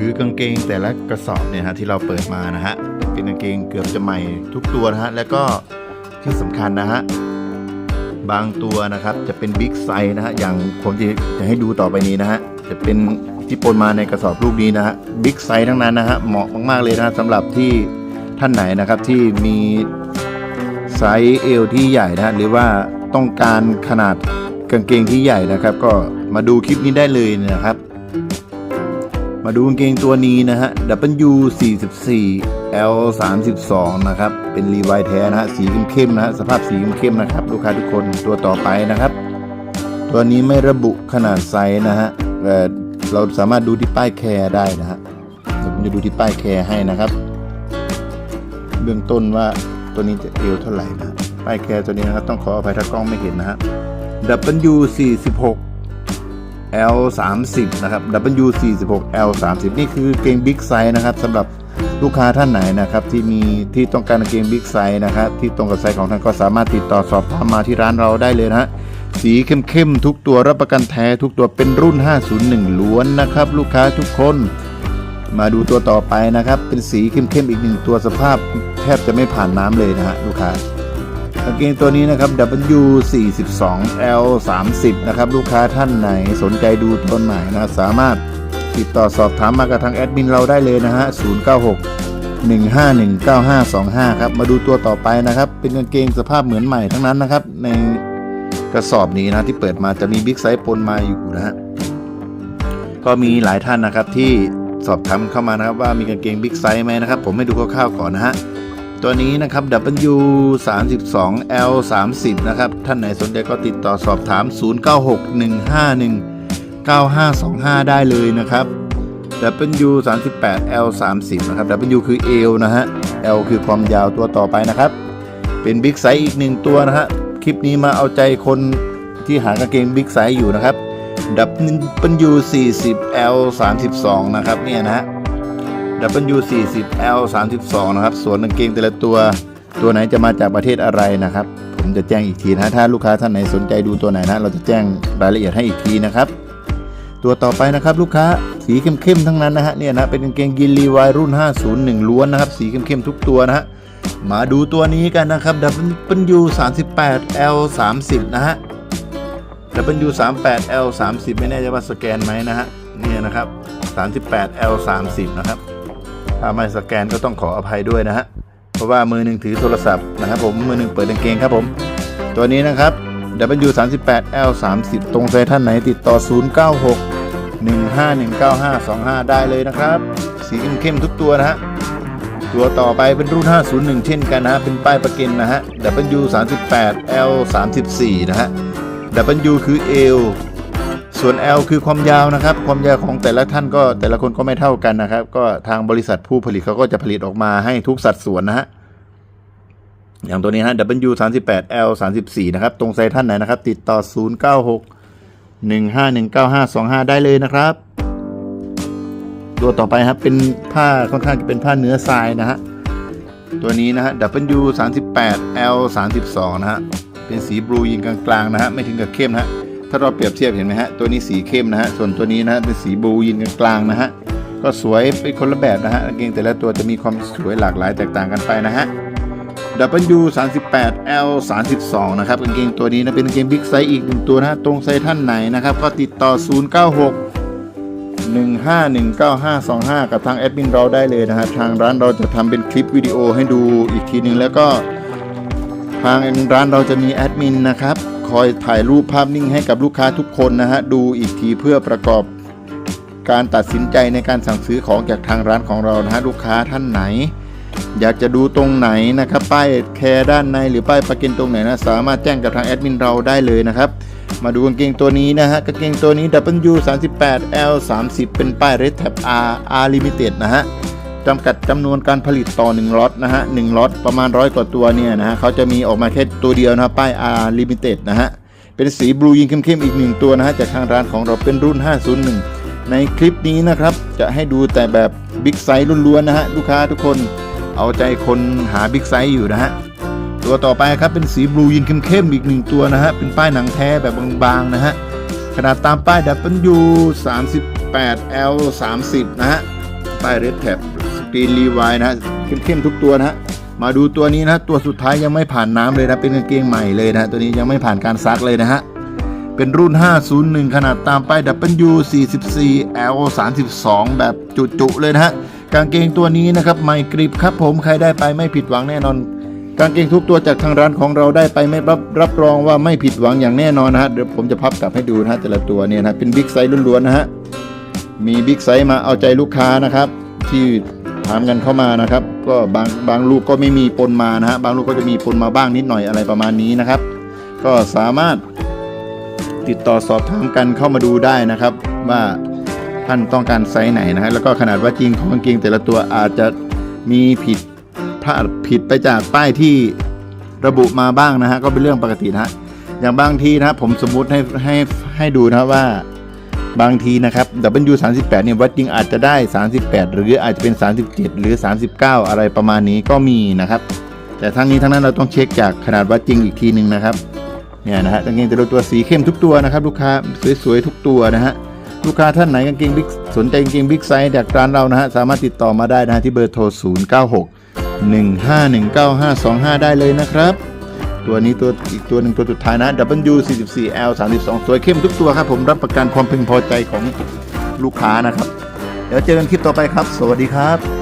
คือกางเกงแต่ละกระสอบเนี่ยฮะที่เราเปิดมานะฮะเป็นกางเกงเกือบจะใหม่ทุกตัวนะฮะแล้วก็ที่สำคัญนะฮะบางตัวนะครับจะเป็นบิ๊กไซส์นะฮะอย่างผมจะจะให้ดูต่อไปนี้นะฮะจะเป็นที่ปนมาในกระสอบลูกนี้นะฮะบิ๊กไซส์ทั้งนั้นนะฮะเหมาะมากๆเลยนะสำหรับที่ท่านไหนนะครับที่มีไซส์เอวที่ใหญ่นะฮะหรือว่าต้องการขนาดกางเกงที่ใหญ่นะครับ ก็มาดูคลิปนี้ได้เลยนะครับ มาดูกางเกงตัวนี้นะฮะ W 4 4 L 3 2นะครับ เป็นรีไวแท้นะฮะ สีเข้มๆนะฮะ สภาพสีเข้มๆนะครับ ลูกค้าทุกคนตัวต่อไปนะครับ ตัวนี้ไม่ระบุขนาดไซส์นะฮะแต่เราสามารถดูที่ป้ายแคร์ได้นะฮะ เดี๋ยวผมจะดูที่ป้ายแคร์ให้นะครับ เบื้องต้นว่าตัวนี้จะเอวเท่าไหร่นะ ป้ายแคร์ตัวนี้นะครับต้องขออภัยถ้ากล้องไม่เห็นนะฮะ W 4 6 L30 นะครับ W46 L30 นี่คือเกมบิ๊กไซส์นะครับสำหรับลูกค้าท่านไหนนะครับที่มีที่ต้องการเกมบิ๊กไซส์นะครับที่ตรงกับไซส์ของท่านก็สามารถติดต่อสอบถามมาที่ร้านเราได้เลยนะฮะสีเข้มๆทุกตัวรับประกันแท้ทุกตัวเป็นรุ่น 501 ล้วนนะครับ ลูกค้าทุกคน มาดูตัวต่อไปนะครับ เป็นสีเข้มๆอีกหนึ่งตัวสภาพแทบจะไม่ผ่านน้ำเลยนะฮะลูกค้าางเกงตัวนี้นะครับ W 42 L 30 นะครับ ลูกค้าท่านไหนสนใจดูตัวไหนนะสามารถติดต่อสอบถามมากับทางแอดมินเราได้เลยนะฮะ 096 1519525 ครับ มาดูตัวต่อไปนะครับ เป็นกางเกงสภาพเหมือนใหม่ทั้งนั้นนะครับ ในกระสอบนี้นะที่เปิดมาจะมีบิ๊กไซส์ปนมาอยู่นะฮะก็มีหลายท่านนะครับที่สอบถามเข้ามานะครับว่ามีกางเกงบิ๊กไซส์ไหมนะครับ ผมให้ดูคร่าวๆก่อนนะฮะ ตัวนี้นะครับ W 32 L 30นะครับ ท่านไหนสนใจก็ติดต่อสอบถาม 096151 9525 ได้เลยนะครับ W 38 L 30นะครับ W คือเอวนะฮะ L คือความยาวตัวต่อไปนะครับ เป็นบิ๊กไซส์อีกหนึ่งตัวนะฮะ คลิปนี้มาเอาใจคนที่หากางเกงบิ๊กไซส์อยู่นะครับ W 40 L 32นะครับเนี่ยนะฮะ W 40 L 32 นะครับ ส่วนกางเกงแต่ละตัว ตัวไหนจะมาจากประเทศอะไรนะครับ ผมจะแจ้งอีกทีนะ ถ้าลูกค้าท่านไหนสนใจดูตัวไหนนะ เราจะแจ้งรายละเอียดให้อีกทีนะครับ ตัวต่อไปนะครับลูกค้า สีเข้มๆทั้งนั้นนะฮะ เนี่ยนะ เป็นกางเกงยีนรีวายรุ่น 501 ล้วนนะครับ สีเข้มๆทุกตัวนะฮะ มาดูตัวนี้กันนะครับ W 38 L 30 นะฮะ W 38 L 30 ไม่แน่ใจว่าสแกนไหมนะฮะ เนี่ยนะครับ 38 L 30 นะครับ ถ้าไม่สแกนก็ต้องขออภัยด้วยนะฮะเพราะว่ามือหนึ่งถือโทรศัพท์นะครับผมมือหนึ่งเปิดกางเกงครับผม ตัวนี้นะครับ W 3 8 L 3 0 ตรงใจท่านไหนติดต่อ 096 1519525 ได้เลยนะครับ สีเข้มๆทุกตัวนะฮะตัวต่อไปเป็นรุ่น 501 เช่นกันนะฮะ เป็นป้ายประกันนะฮะ W 3 8 L 3 4 นะฮะ W คือ L ส่วน L คือความยาวนะครับ ความยาวของแต่ละท่านก็แต่ละคนก็ไม่เท่ากันนะครับ ก็ทางบริษัทผู้ผลิตเขาก็จะผลิตออกมาให้ทุกสัดส่วนนะฮะอย่างตัวนี้ฮะ W 3 8 L 3 4นะครับ ตรงไซส์ท่านไหนนะครับ ติดต่อ 0 9 6 1 5 1 9 5 2 5 ได้เลยนะครับ ตัวต่อไปครับเป็นผ้าค่อนข้างจะเป็นผ้าเนื้อทรายนะฮะตัวนี้นะฮะ W 3 8 L 3 2นะฮะเป็นสีบลูยิงกลางๆนะฮะไม่ถึงกับเข้มนะฮะ ถ้าเราเปรียบเทียบเห็นไหมฮะตัวนี้สีเข้มนะฮะส่วนตัวนี้นะฮะเป็นสีบลูยินกลางๆนะฮะก็สวยเป็นคนละแบบนะฮะกางเกงแต่ละตัวจะมีความสวยหลากหลายแตกต่างกันไปนะฮะ W 38 L 32นะครับกางเกงตัวนี้นะเป็นกางเกงบิ๊กไซส์อีกหนึ่งตัวนะตรงไซส์ท่านไหนนะครับ ก็ติดต่อ 096 1519525กับทางแอดมินเราได้เลยนะฮะทางร้านเราจะทำเป็นคลิปวิดีโอให้ดูอีกทีหนึ่งแล้วก็ทางร้านเราจะมีแอดมินนะครับ คอยถ่ายรูปภาพนิ่งให้กับลูกค้าทุกคนนะฮะดูอีกทีเพื่อประกอบการตัดสินใจในการสั่งซื้อของจากทางร้านของเรานะฮะลูกค้าท่านไหน อยากจะดูตรงไหนนะครับป้ายแคร์ด้านในหรือป้ายประกันตรงไหนนะสามารถแจ้งกับทางแอดมินเราได้เลยนะครับมาดูกางเกงตัวนี้นะฮะกางเกงตัวนี้ W 38 L 30 เป็นป้าย Red Tab R R Limited นะฮะ จำกัดจำนวนการผลิตต่อ1ล็อตนะฮะ1ล็อตประมาณร้อยกว่าตัวเนี่ยนะฮะเขาจะมีออกมาแค่ตัวเดียวนะป้าย R Limited นะฮะเป็นสีบลูยิงเข้มๆอีกหนึ่งตัวนะฮะจากทางร้านของเราเป็นรุ่น 501 ในคลิปนี้นะครับจะให้ดูแต่แบบบิ๊กไซส์ล้วนๆนะฮะลูกค้าทุกคนเอาใจคนหาบิ๊กไซส์อยู่นะฮะตัวต่อไปครับเป็นสีบลูยินเข้มๆอีกหนึ่งตัวนะฮะเป็นป้ายหนังแท้แบบบางๆนะฮะขนาดตามป้าย W 38 L 30นะฮะป้ายเรดแท็บ กรีนรีไวนะฮะเข้มๆทุกตัวนะฮะมาดูตัวนี้นะตัวสุดท้ายยังไม่ผ่านน้ำเลยนะเป็นกางเกงใหม่เลยนะตัวนี้ยังไม่ผ่านการซักเลยนะฮะเป็นรุ่น 501 ขนาดตามป้าย W44 L 32 แบบจุๆเลยนะฮะกางเกงตัวนี้นะครับใหม่กริบครับผมใครได้ไปไม่ผิดหวังแน่นอน กางเกงทุกตัวจากทางร้านของเราได้ไปไม่รับรับรองว่าไม่ผิดหวังอย่างแน่นอนนะฮะเดี๋ยวผมจะพับกลับให้ดูนะฮะแต่ละตัวเนี่ยนะเป็นบิ๊กไซส์ล้วนๆนะฮะมีบิ๊กไซส์มาเอาใจลูกค้านะครับที่ ถามกันเข้ามานะครับ ก็บางบางลูกก็ไม่มีปนมานะฮะบางลูกก็จะมีปนมาบ้างนิดหน่อยอะไรประมาณนี้นะครับ ก็สามารถติดต่อสอบถามกันเข้ามาดูได้นะครับ ว่าท่านต้องการไซส์ไหนนะฮะแล้วก็ขนาดว่าจริงของกางเกงแต่ละตัวอาจจะมีผิดพลาดผิดไปจากป้ายที่ระบุมาบ้างนะฮะก็เป็นเรื่องปกตินะฮะอย่างบางทีนะผมสมมุติให้ให้ให้ดูนะว่า บางทีนะครับ W38 เนี่ยวัดจริงอาจจะได้ 38 หรืออาจจะเป็น 37 หรือ 39 อะไรประมาณนี้ก็มีนะครับ แต่ทั้งนี้ทั้งนั้นเราต้องเช็คจากขนาดวัดจริงอีกทีหนึ่งนะครับเนี่ยนะฮะกางเกงแต่ละตัวสีเข้มทุกตัวนะครับ ลูกค้าสวยๆทุกตัวนะฮะลูกค้าท่านไหนกางเกงบิ๊กสนใจกางเกงบิ๊กไซส์จากร้านเรานะฮะสามารถติดต่อมาได้นะฮะที่เบอร์โทร 096 1519525 ได้เลยนะครับ ตัวนี้ตัวอีกตัวหนึ่งตัวสุดท้ายนะ W44L 32 สวยเข้มทุกตัวครับผมรับประกันความพึงพอใจของลูกค้านะครับ เดี๋ยวเจอกันคลิปต่อไปครับ สวัสดีครับ